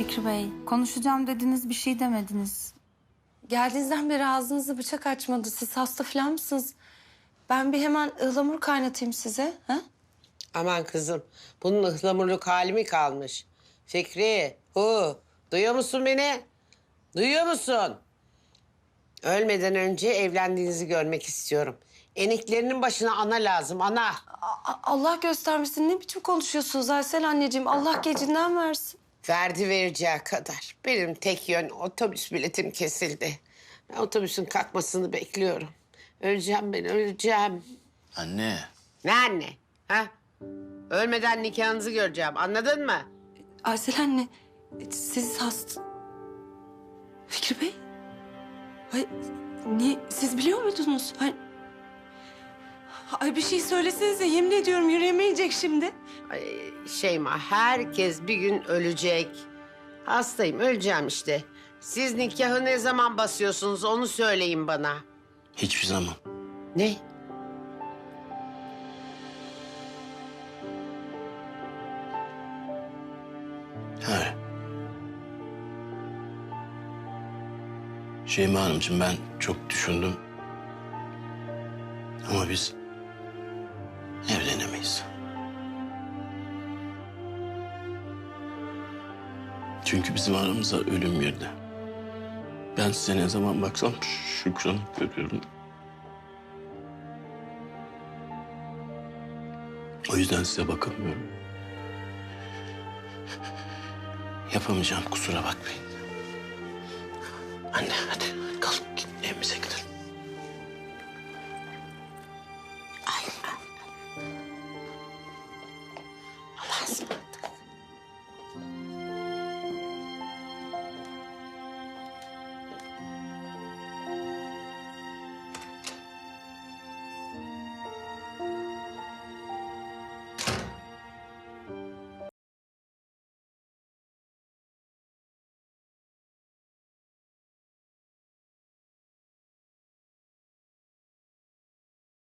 Fikri Bey, konuşacağım dediniz bir şey demediniz. Geldiğinizden beri ağzınızı bıçak açmadı. Siz hasta falan mısınız? Ben bir hemen ıhlamur kaynatayım size. Ha? Aman kızım, bunun ıhlamurluk hali mi kalmış? Fikri, hu, duyuyor musun beni? Duyuyor musun? Ölmeden önce evlendiğinizi görmek istiyorum. Eniklerinin başına ana lazım, ana. A- Allah göstermesin. Ne biçim konuşuyorsunuz Aysel anneciğim? Allah gecinden versin. Verdi vereceği kadar. Benim tek yön otobüs biletim kesildi. Ben otobüsün kalkmasını bekliyorum. Öleceğim ben, öleceğim. Anne. Ne anne? Ha? Ölmeden nikahınızı göreceğim, anladın mı? Aysel anne, siz hasta... Fikri Bey? Ay, niye? Siz biliyor muydunuz? Ay, ay bir şey söylesenize. Yemin ediyorum yürüyemeyecek şimdi. Ay, Şeyma, herkes bir gün ölecek. Hastayım, öleceğim işte. Siz nikahı ne zaman basıyorsunuz onu söyleyin bana. Hiçbir zaman. Ne? Öyle. Şeyma Hanımcığım ben çok düşündüm. Ama biz evlenemeyiz. Çünkü bizim aramıza ölüm girdi. Ben size ne zaman baksam Şükran'ı görüyorum. O yüzden size bakamıyorum. Yapamayacağım kusura bakmayın. Anne hadi kalk evimize gidelim. しまった